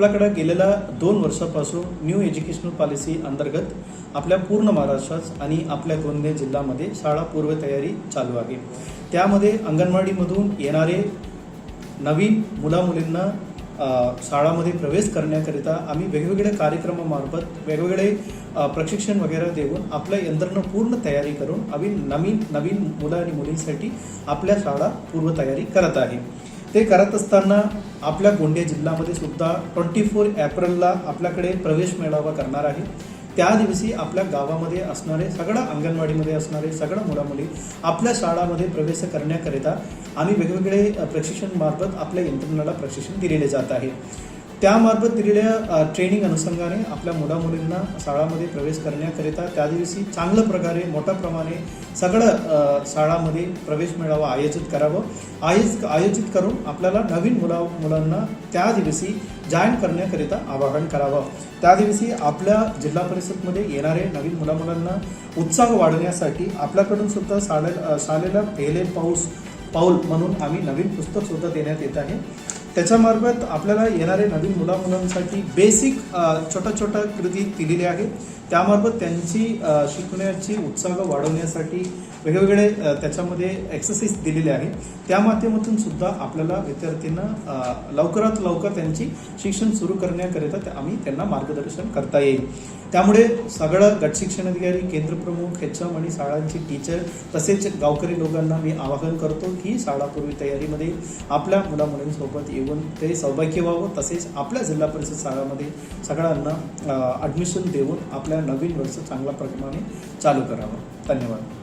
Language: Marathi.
आपल्याकडे गेलेल्या दोन वर्षापासून न्यू एज्युकेशनल पॉलिसी अंतर्गत आपल्या पूर्ण महाराष्ट्रात आणि आपल्या गोंदिया जिल्ह्यामध्ये शाळा पूर्वतयारी चालू आहे. त्यामध्ये अंगणवाडीमधून येणारे नवीन मुलामुलींना शाळामध्ये प्रवेश करण्याकरिता आम्ही वेगवेगळ्या कार्यक्रमामार्फत वेगवेगळे प्रशिक्षण वगैरे देऊन आपल्या यंत्रणा पूर्ण तयारी करून आम्ही नवीन नवीन मुलं आणि मुलींसाठी आपल्या शाळा पूर्वतयारी करत आहे. ते करत असताना आपल्या गोंदिया जिल्ह्यामध्ये सुद्धा ट्वेंटी फोर एप्रिलला आपल्याकडे प्रवेश मेळावा करणार आहे. त्या दिवशी आपल्या गावामध्ये असणारे सगळं अंगणवाडीमध्ये असणारे सगळं मुलामुली आपल्या शाळामध्ये प्रवेश करण्याकरिता आम्ही वेगवेगळे प्रशिक्षणमार्फत आपल्या यंत्रणेला प्रशिक्षण दिलेले जात आहे. त्यामार्फत दिलेल्या ट्रेनिंग अनुषंगाने आपल्या मुलामुलींना शाळामध्ये प्रवेश करण्याकरिता त्या दिवशी चांगल्या प्रकारे मोठ्या प्रमाणे सगळं शाळामध्ये प्रवेश मेळावा आयोजित करावं. आयोज आयोजित करून आपल्याला नवीन मुला मुलांना त्या दिवशी जॉईन करण्याकरिता आवाहन करावं. त्या दिवशी आपल्या जिल्हा परिषदमध्ये येणारे नवीन मुलामुलांना उत्साह वाढवण्यासाठी आपल्याकडून सुद्धा शाळे शाळेला पहिले पाऊस पाऊल म्हणून आम्ही नवीन पुस्तकसुद्धा देण्यात येत आहे. त्याच्यामार्फत आपल्याला येणारे नवीन मुला मुलांसाठी बेसिक छोट्या छोट्या कृती दिलेल्या आहेत. त्यामार्फत त्यांची शिकण्याची उत्साह वाढवण्यासाठी वेगवेगळे त्याच्यामध्ये एक्सरसाइज दिलेले आहे त्या माध्यमातून सुद्धा आपल्याला विद्यार्थ्यांना लवकरात लवकर त्यांची शिक्षण सुरू करण्याकरिता आम्ही त्यांना मार्गदर्शन करता येईल. त्यामुळे सगळं गट शिक्षण अधिकारी केंद्रप्रमुख हेचम एच एम आणि शाळांचे टीचर तसेच गावकरी लोकांना मी आवाहन करतो की शाळापूर्वी तयारीमध्ये आपल्या मुलामुलींसोबत येऊन ते सौभाग्य व्हावं तसेच आपल्या जिल्हा परिषद शाळामध्ये सगळ्यांना ॲडमिशन देऊन आपल्या नवीन वर्ष चांगल्या प्रमाणे चालू करावं. धन्यवाद.